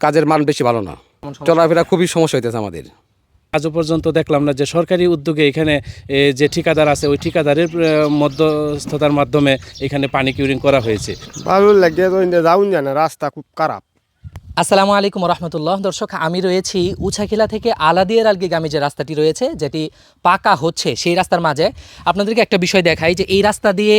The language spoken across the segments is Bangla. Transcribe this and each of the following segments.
কাজের মান বেশি ভালো না। চলাফেরা খুবই সমস্যা হইতেছে আমাদের। আজও পর্যন্ত দেখলাম না যে সরকারি উদ্যোগে এখানে এ, যে ঠিকাদার আছে ওই ঠিকাদারের মধ্যস্থতার মাধ্যমে এখানে পানি কিউরিং করা হয়েছে। ভালো লাগে যাও জানে রাস্তা খুব খারাপ। আসসালামু আলাইকুম রহমতুল্লাহ দর্শক, আমি রয়েছি উছাখিলা থেকে আলাদিয়ার আলগিগামী যে রাস্তাটি রয়েছে, যেটি পাকা হচ্ছে সেই রাস্তার মাঝে। আপনাদেরকে একটা বিষয় দেখাই যে এই রাস্তা দিয়ে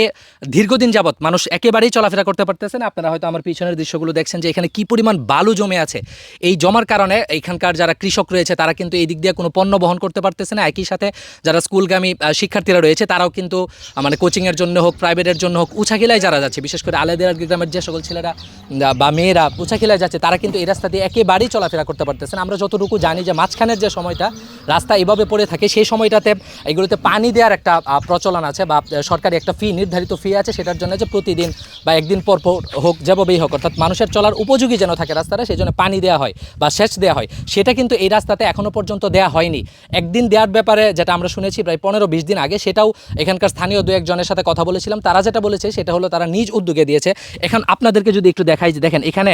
দীর্ঘদিন যাবৎ মানুষ একেবারেই চলাফেরা করতে পারতেছে না। আপনারা হয়তো আমার পিছনের দৃশ্যগুলো দেখছেন যে এখানে কি পরিমাণ বালু জমে আছে। এই জমার কারণে এখানকার যারা কৃষক রয়েছে, তারা কিন্তু এই দিক দিয়ে কোনো পণ্য বহন করতে পারতেছে না। একই সাথে যারা স্কুলগামী শিক্ষার্থীরা রয়েছে, তারাও কিন্তু মানে কোচিংয়ের জন্য হোক, প্রাইভেটের জন্য হোক উছাখিলায় যারা যাচ্ছে, বিশেষ করে আলাদিয়ার গ্রামের যে সকল ছেলেরা বা মেয়েরা উছাখিলায় যাচ্ছে, তারা কিন্তু এই রাস্তা দিয়ে একেবারেই চলাফেরা করতে পারতেছে না। আমরা যতটুকু জানি যে মাঝখানের যে সময়টা, রাস্তা এভাবে পড়ে থাকে, সেই সময়টাতে এগুলোতে পানি দেওয়ার একটা প্রচলন আছে বা সরকারি একটা ফি নির্ধারিত ফি আছে সেটার জন্য যে প্রতিদিন বা একদিন পর পর হোক, যেভাবেই হোক, অর্থাৎ মানুষের চলার উপযোগী যেন থাকে রাস্তাটা, সেই জন্য পানি দেওয়া হয় বা সেচ দেওয়া হয়। সেটা কিন্তু এই রাস্তাতে এখনও পর্যন্ত দেওয়া হয়নি। একদিন দেওয়ার ব্যাপারে যেটা আমরা শুনেছি প্রায় পনেরো বিশ দিন আগে, সেটাও এখানকার স্থানীয় দু একজনের সাথে কথা বলেছিলাম। তারা যেটা বলেছে সেটা হলো তারা নিজ উদ্যোগে দিয়েছে। এখন আপনাদেরকে যদি একটু দেখাই দেখেন, এখানে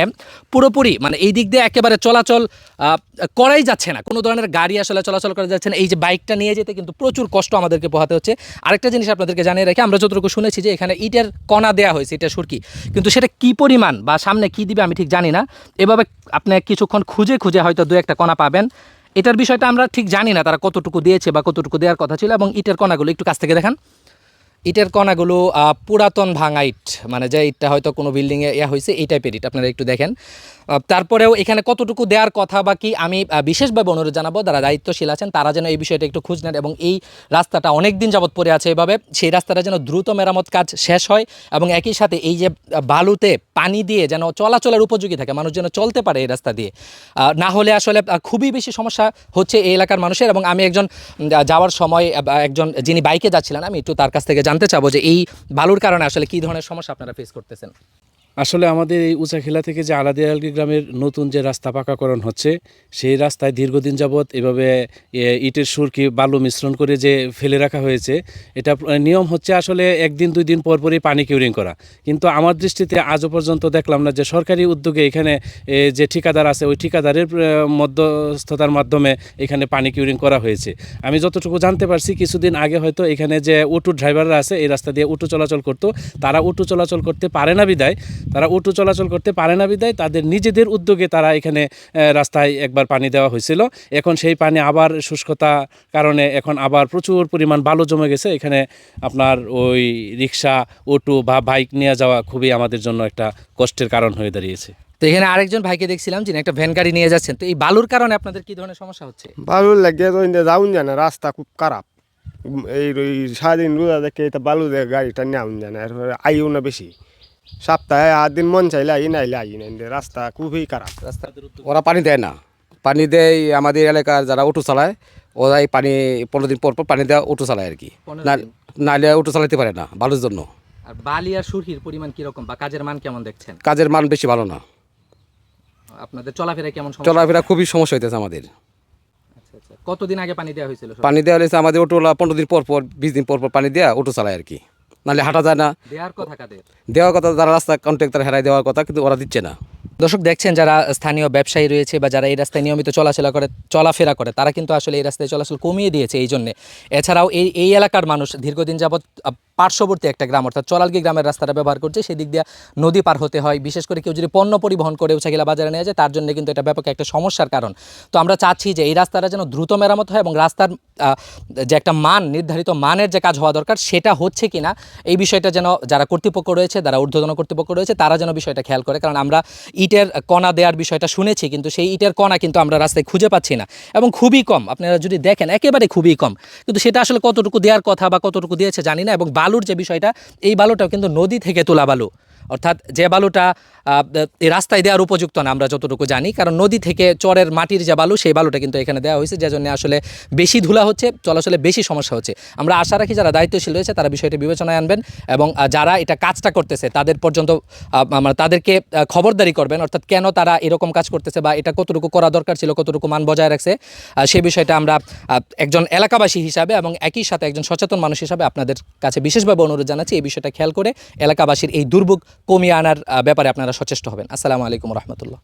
পুরোপুরি মানে এই দিক দিয়ে একেবারে চলাচল করাই যাচ্ছে না। কোনো ধরনের গাড়ি আসলে চলাচল করা যাচ্ছে না। এই যে বাইকটা নিয়ে যেতে কিন্তু প্রচুর কষ্ট আমাদেরকে পোহাতে হচ্ছে। আরেকটা জিনিস আপনাদেরকে জানিয়ে রাখি, আমরা যতটুকু শুনেছি যে এখানে ইটের কণা দেওয়া হয়েছে, ইটের সুরকি। কিন্তু সেটা কি পরিমাণ বা সামনে কি দিবে আমি ঠিক জানি না। এভাবে আপনি কিছুক্ষণ খুঁজে খুঁজে হয়তো দু একটা কণা পাবেন। এটার বিষয়টা আমরা ঠিক জানি না তারা কতটুকু দিয়েছে বা কতটুকু দেওয়ার কথা ছিল এবং ইটের কণাগুলো একটু কাছ থেকে দেখান। ইটের কণাগুলো পুরাতন ভাঙা ইট মানে যে ইটটা হয়তো কোনো বিল্ডিংয়ে ইয়া হয়েছে এই টাইপের ইট আপনারা একটু দেখেন। তারপরেও এখানে কতটুকু দেওয়ার কথা বা কি আমি বিশেষভাবে অনুরোধ জানাব, যারা দায়িত্বশীল আছেন, তারা যেন এই বিষয়টা একটু খুঁজ নেন এবং এই রাস্তাটা অনেক দিন যাবৎ পড়ে আছে এভাবে, সেই রাস্তাটা যেন দ্রুত মেরামত কাজ শেষ হয় এবং একই সাথে এই যে বালুতে পানি দিয়ে যেন চলাচলের উপযোগী থাকে, মানুষ যেন চলতে পারে এই রাস্তা দিয়ে। না হলে আসলে খুবই বেশি সমস্যা হচ্ছে এই এলাকার মানুষের এবং আমি একজন যাওয়ার সময় একজন যিনি বাইকে যাচ্ছিলেন, আমি একটু তার কাছ থেকে জানতে চাবো যে এই বালুর কারণে আসলে কি ধরনের সমস্যা আপনারা ফেস করতেছেন? আসলে আমাদের এই উচাখিলা থেকে যে আলাদিয়ালগি গ্রামের নতুন যে রাস্তা পাকাকরণ হচ্ছে, সেই রাস্তায় দীর্ঘদিন যাবৎ এভাবে ইটের সুরকি, বালু মিশ্রণ করে যে ফেলে রাখা হয়েছে, এটা নিয়ম হচ্ছে আসলে একদিন, দুই দিন পর পরই পানি কিউরিং করা। কিন্তু আমার দৃষ্টিতে আজও পর্যন্ত দেখলাম না যে সরকারি উদ্যোগে এখানে যে ঠিকাদার আছে, ওই ঠিকাদারের মধ্যস্থতার মাধ্যমে এখানে পানি কিউরিং করা হয়েছে। আমি যতটুকু জানতে পারছি, কিছুদিন আগে হয়তো এখানে যে অটো ড্রাইভাররা আছে, এই রাস্তা দিয়ে অটো চলাচল করতো, তারা অটো চলাচল করতে পারে না বিদায় তারা অটো চলাচল করতে পারে না বিদায় তাদের নিজেদের উদ্যোগে তারা এখানে রাস্তায় একবার পানি দেওয়া হয়েছিল। এখন সেই পানি আবার শুষ্কতা কারণে এখন আবার প্রচুর পরিমাণ বালু জমে গেছে। এখানে আপনার ওই রিক্সা অটো বা বাইক নিয়ে যাওয়া খুবই আমাদের জন্য একটা কষ্টের কারণ হয়ে দাঁড়িয়েছে। তো এখানে আরেকজন ভাইকে দেখছিলাম যিনি একটা ভ্যান গাড়ি নিয়ে যাচ্ছেন। তো এই বালুর কারণে আপনাদের কি ধরনের সমস্যা হচ্ছে? ভালো লাগে তো যাউন জানে রাস্তা খুব খারাপ। এই সারাদিন রোজা দেখে এটা বালু দিয়ে গাড়িটা নেওয়ান জানে এরপরে আইও না বেশি। সপ্তাহে আট দিন মন চাইলে আই নাইলে আই না ইন্দে রাস্তা খুবই খারাপ। রাস্তা ওরা পানি দেয় না। পানি দেয় আমাদের এলাকার যারা অটো চালায় ওরাই পানি পনেরো দিন পর পর পানি দেওয়া অটো চালায় আর কি। পনেরো না দিন? নাহলে অটো চালাতে পারে না বালুর জন্য। আর বালি আর সুরহির পরিমাণ কীরকম বা কাজের মান কেমন দেখছেন? কাজের মান বেশি ভালো না। আপনাদের চলাফেরা কেমন চলাফেরা খুবই সমস্যা হইতেছে আমাদের। আচ্ছা, আচ্ছা। কতদিন আগে পানি দেওয়া হয়েছিল পানি দেওয়া হয়েছে আমাদের অটোলা পনেরো দিন পর পর বিশ দিন পর পর পানি দেওয়া অটো চালায় আর কি। নাহলে হাঁটা যায় না। দেওয়ার কথা তারা দেওয়ার কথা যারা রাস্তা কন্ট্রাক্টর হেরাই দেওয়ার কথা কিন্তু ওরা দিচ্ছে না। দর্শক দেখছেন যারা স্থানীয় ব্যবসায়ী রয়েছে বা যারা এই রাস্তায় নিয়মিত চলাচলা করে, চলাফেরা করে, তারা কিন্তু আসলে এই রাস্তায় চলাচল কমিয়ে দিয়েছে এই জন্যে। এছাড়াও এই এই এলাকার মানুষ দীর্ঘদিন যাবৎ পার্শ্ববর্তী একটা গ্রাম, অর্থাৎ চলালগি গ্রামের রাস্তাটা ব্যবহার করছে, সেদিক দিয়ে নদী পার হতে হয়। বিশেষ করে কেউ যদি পণ্য পরিবহন করে উচাকিলা বাজারে নিয়ে যায়, তার জন্য কিন্তু এটা ব্যাপক একটা সমস্যার কারণ। তো আমরা চাচ্ছি যে এই রাস্তাটা যেন দ্রুত মেরামত হয় এবং রাস্তার যে একটা মান, নির্ধারিত মানের যে কাজ হওয়া দরকার, সেটা হচ্ছে কি না এই বিষয়টা যেন যারা কর্তৃপক্ষ রয়েছে, যারা ঊর্ধ্বতন কর্তৃপক্ষ রয়েছে, তারা যেন বিষয়টা খেয়াল করে। কারণ আমরা ইটের কণা দেওয়ার বিষয়টা শুনেছি, কিন্তু সেই ইটের কণা কিন্তু আমরা রাস্তায় খুঁজে পাচ্ছি না। এবং খুবই কম, আপনারা যদি দেখেন, একেবারে খুবই কম। কিন্তু সেটা আসলে কতটুকু দেওয়ার কথা বা কতটুকু দিয়েছে জানি না, এবং বালুর যে বিষয়টা, এই বালুটাও কিন্তু নদী থেকে তোলা বালু। অর্থাৎ যে বালুটা রাস্তায় দেওয়ার উপযুক্ত না, আমরা যতটুকু জানি, কারণ নদী থেকে চরের মাটির যে বালু, সেই বালুটা কিন্তু এখানে দেওয়া হয়েছে যে জন্য আসলে বেশি ধুলা হচ্ছে, চলাচলে বেশি সমস্যা হচ্ছে। আমরা আশা রাখি যারা দায়িত্বশীল রয়েছে, তারা বিষয়টি বিবেচনায় আনবেন, এবং যারা এটা কাজটা করতেছে, তাদের পর্যন্ত তাদেরকে খবরদারি করবেন। অর্থাৎ কেন তারা এরকম কাজ করতেছে বা এটা কতটুকু করা দরকার ছিল, কতটুকু মান বজায় রাখছে সেই বিষয়টা আমরা একজন এলাকাবাসী হিসাবে এবং একই সাথে একজন সচেতন মানুষ হিসাবে আপনাদের কাছে বিশেষভাবে অনুরোধ জানাচ্ছি এই বিষয়টা খেয়াল করে এলাকাবাসীর এই দুর্ভোগ কমিয়ে আনার ব্যাপারে আপনারা সচেষ্ট হবেন। আসসালামু আলাইকুম রহমতুল্লাহ।